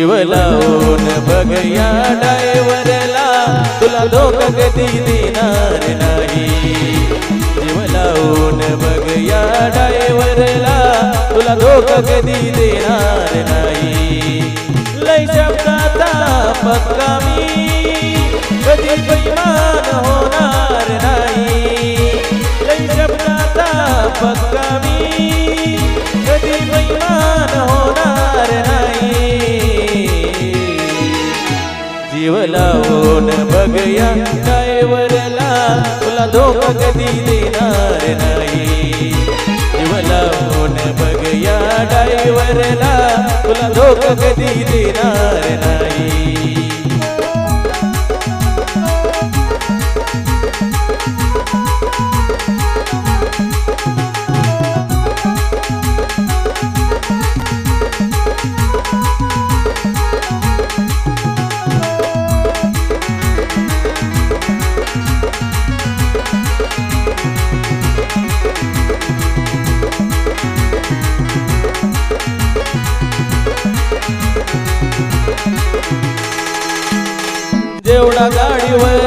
जीव लावून बघ या डायवरला. तुला धोका कधी देणार नाही. जीव लावून बघ या डायवरला. तुला धोका कधी देणार नाही. लय शब्दाचा पक्का मी. कधी बैमान होणार नाही. लय शब्दाचा पक्का मी. कधी बैमान होणार नाही. जीव लावून बघया ड्रायव्हरला. तुला धोका कधी देणार नाही. जीव लावून बघया डायवरला ड्रायव्हरला. तुला धोका कधी देणार नाही.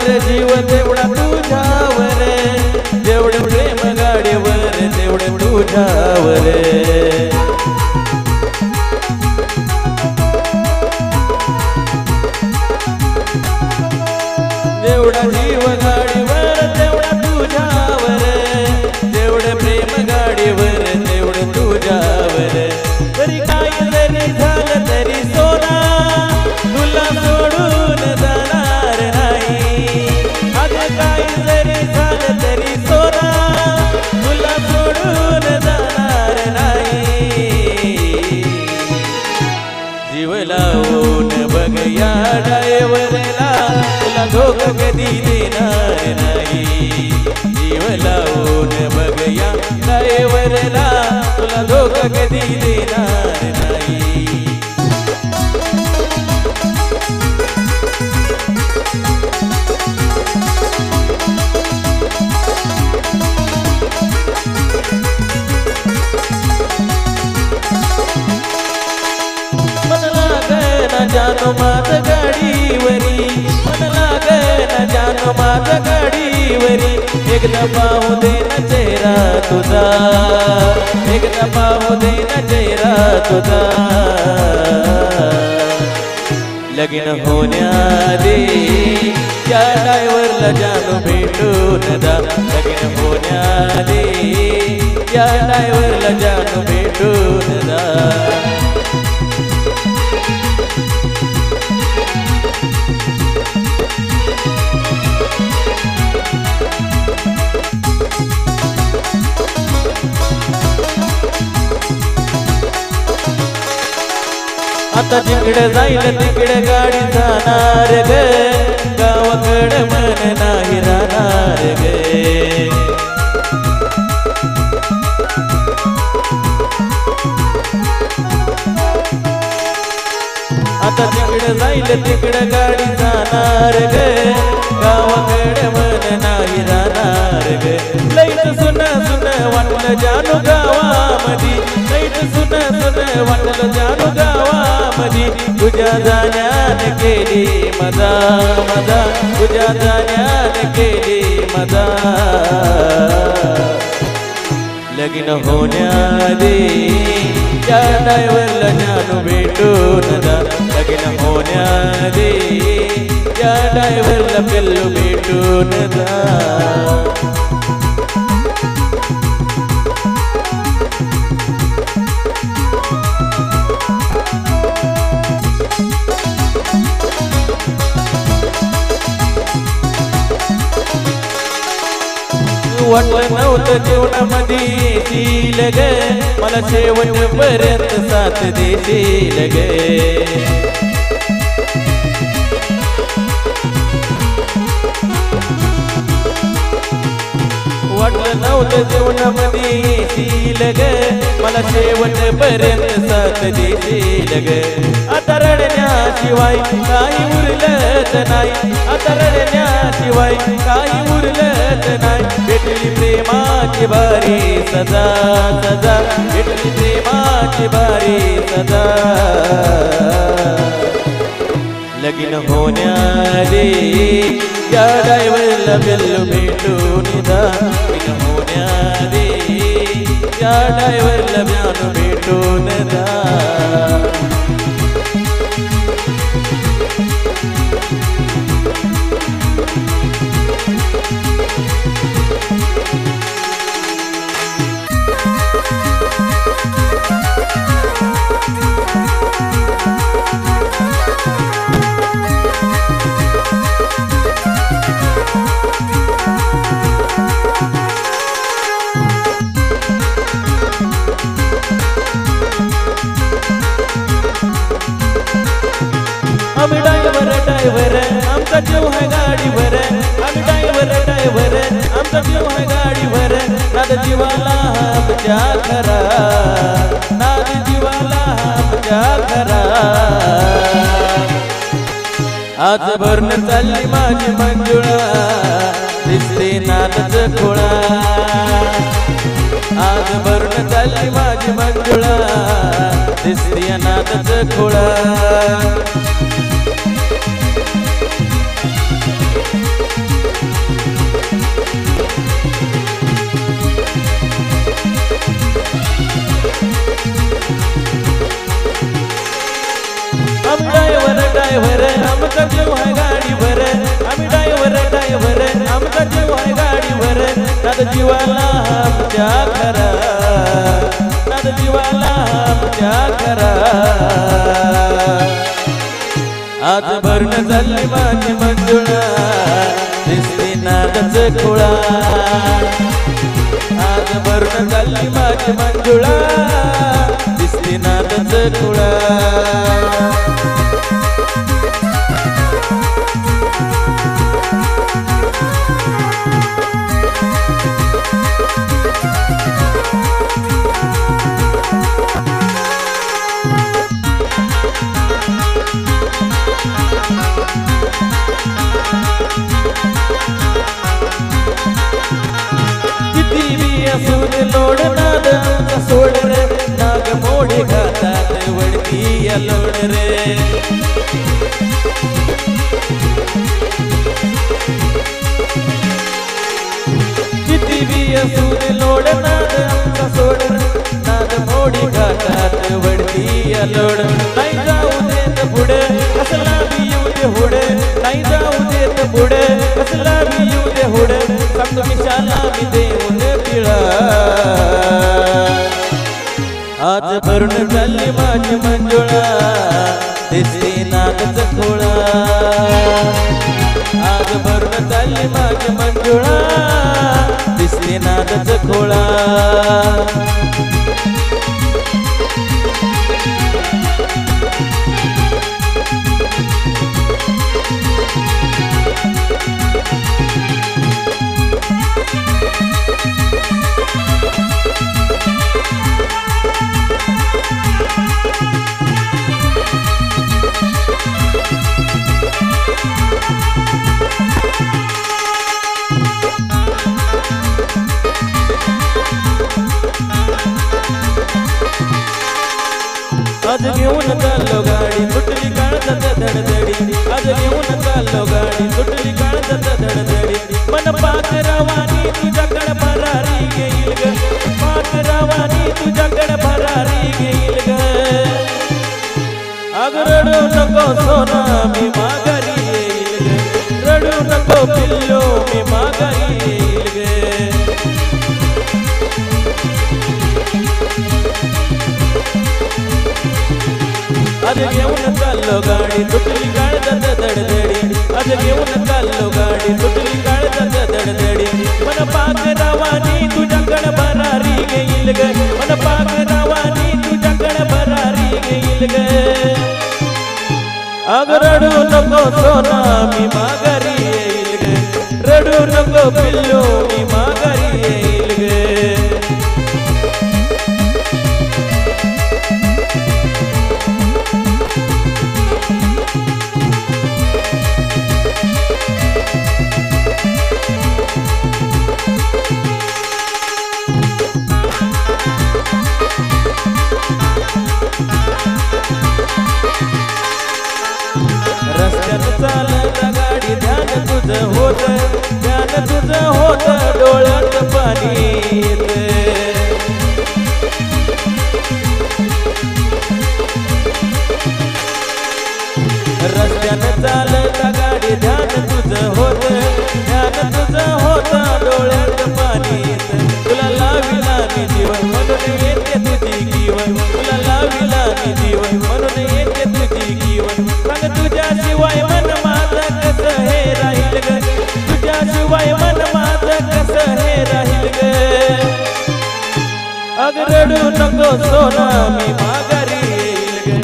गाडीवर जीव तेवढा तुझ्यावर. जेवढे प्रेम गाडीवर तेवढे तुझ्यावर. एकदा पाहू दे ना चेहरा तुझा. एकदा पाहू दे ना चेहरा तुझा. लगीन होण्याआधी त्या डायव्हरला जाणू भेटून दा लगीन होण्याआधी त्या डायव्हरला जाणू भेटून दा आता जिकडे जाईल तिकडे गाडी जाणार ग. गावाकडे मन नाही राहणार गे. आता जिकडे जाईल तिकडे गाडी जाणार ग? गावाकडे मन नाही राहणार ग. लईट सुन सुन वाटलं जानू गावामधी लईट सुन सुन वाटलं जानू गावामधी तुझ्या जाण्यान केली मजा मजा. तुझ्या जाण्यान केली मजा. लगीन होण्याआधी त्या ड्रायव्हरला जानू भेटून जा लगीन होण्याआधी त्या ड्रायव्हरला पिल्लू वाटलं नव्हतं जीवनामध्ये येतील ग. मला शेवटपर्यंत साथ देतील ग. वाटलं नव्हतं जीवनामध्ये देतील ग मला शेवटपर्यंत साथ देतील ग आता रडण्याशिवाय काही उरलंच नाही. आता रडण्याशिवाय काही उरलंच नाही. भेटली प्रेमाची बारी सदा सदा भेटली प्रेमाची बारी सदा लगीन होण्याआधी या ड्रायव्हरला बेल्लो भेटून दा लगीन होण्याआधी या ड्रायव्हरला ब्यानो भेटून दा आमचा जीव आहे गाडीवर आम्ही ड्रायव्हर ड्रायव्हर आमचा जीव आहे गाडीवर नाद जीवाला आमच्या खरा नाद जीवाला आमच्या खरा आज भरण चालली माझी मंजुळा दिसते नादच खोळा. आज भरून चालली माझी मंजुळा दिसते नादच खोळा. जेव्हा गाडीवर नाद जीवाला आमच्या करा. नाद जीवाला आमच्या करा. आज भरण झाली माझी मंजुळा. दिसली नादच कुळा आज भरण झाली माझी मंजुळा. दिसली नादच कुळा वडती या लोड रे किती बी असून लोड नाद आमचा सोड रे नाग मोडी घातात वडती या लोड नाही जाऊ दिसते खोळा आज घेऊन चाललो गाडी सुटली काळजात धडधडी मन पाच रवानी तुझ्याकड भरारी घेईल ग पाच रवानी तुझ्याकड भरारी घेईल ग अग रडू नको सोना मी माघारी येईल रडू नको पिल्लो मी माघारी आज घेऊन चाललो गाडी तुटली काळजात धडधडी? आज घेऊन चाललो गाडी तुटली काळजात धडधडी? मन पाक रावानी तुझ्याकडे भरारी घेईल ग. मन पाक रावानी तुझ्याकडे भरारी घेईल ग. अग रडू नको सोना मी माघारी येईल ग. रडू नको पिल्लो मी तुझं होत डोळ्यात पाणी रस्त्यानं चालता गाडी ध्यान तुझं होत ध्यान तुझं होत डोळ्यात पाणी तुला लाविला मी जीवन म्हणून येते तुझी जीवन. तुला लाविला मी जीवन अग रडू नको सोना मी माघारी येईल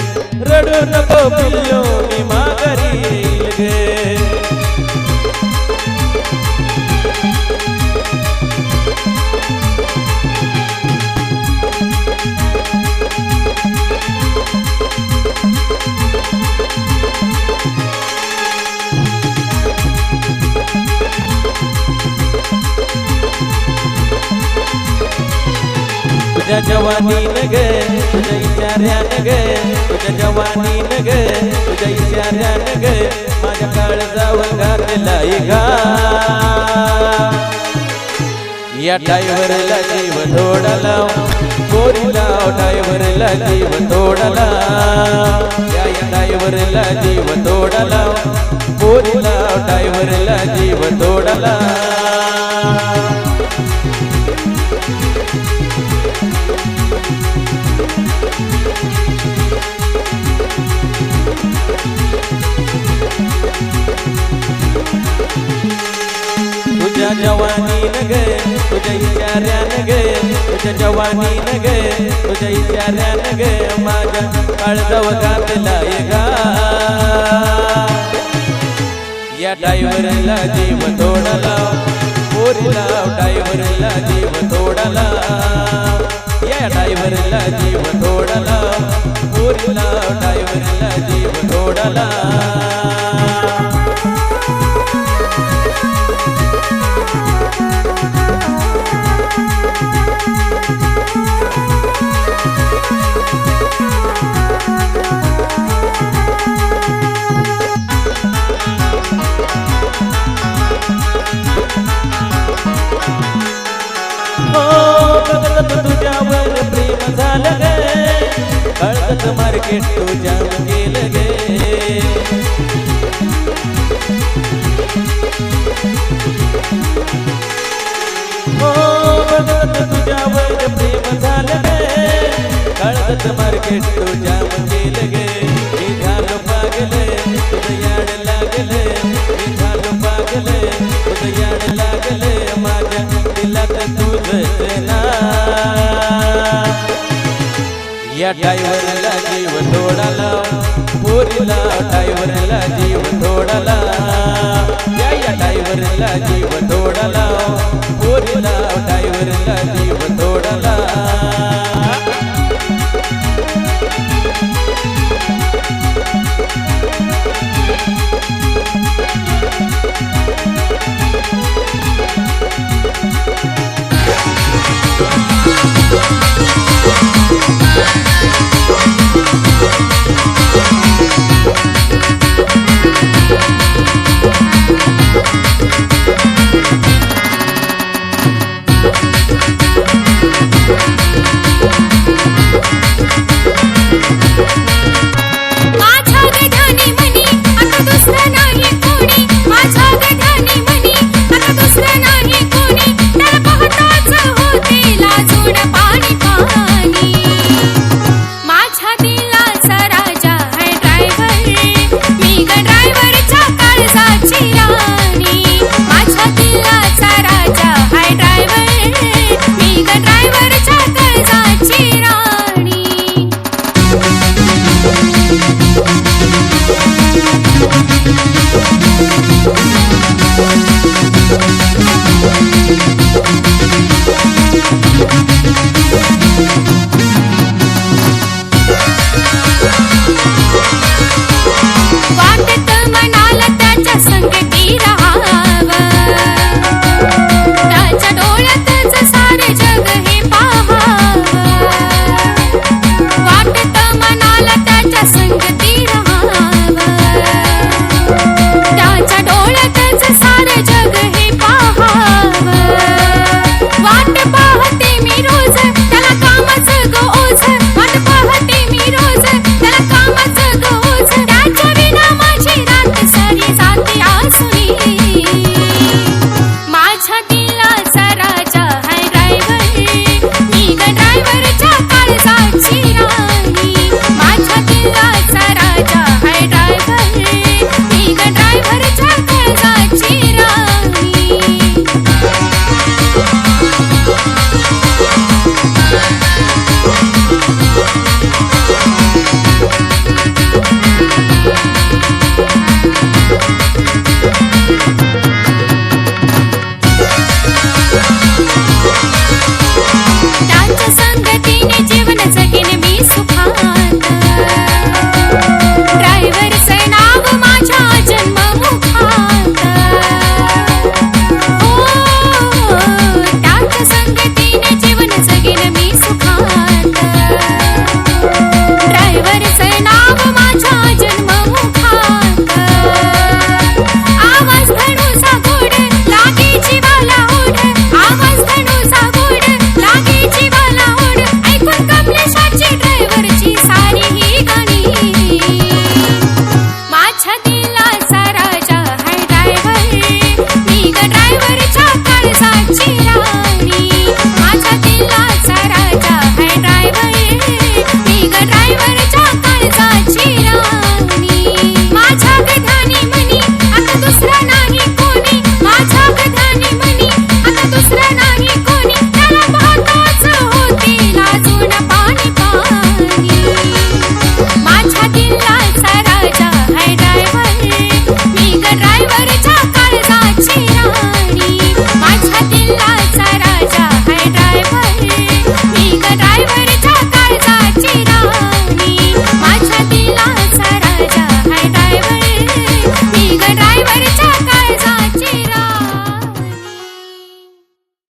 तुझ्या जवानी ग तुझ्या इशाऱ्यान ग तुझ्या जवानी ग तुझ्या इशाऱ्यान ग माझ्या काळजावर घातलाय गा या टायवरला जीव थोडा लाव गोरी लाव जीव थोडा लाव या या जीव थोडा लाव गोरी लाव जीव थोडा लाव तुझ्या जवानी नग तुझ्या इशाऱ्या नग तुझ्या जवानी नग तुझ्या इशाऱ्या नग माझ्या काळजाव घातला गा या डायव्हरला जीव तोडला पोरीला डायव्हरला जीव तोडला. या डायव्हरला जीव तोडला पोरीला डायव्हरला जीव तोडला. कळत मार्केट तुझ्या गे। हो बघत तुझ्यावर प्रेम झालं कळत मार्केट तुझ्या या डायव्हरला जीव तोडाला पोरीला डायव्हरला जीव तोडाला. या या डायव्हरला जीव तोडाला पोरीला डायव्हरला जीव तोडाला.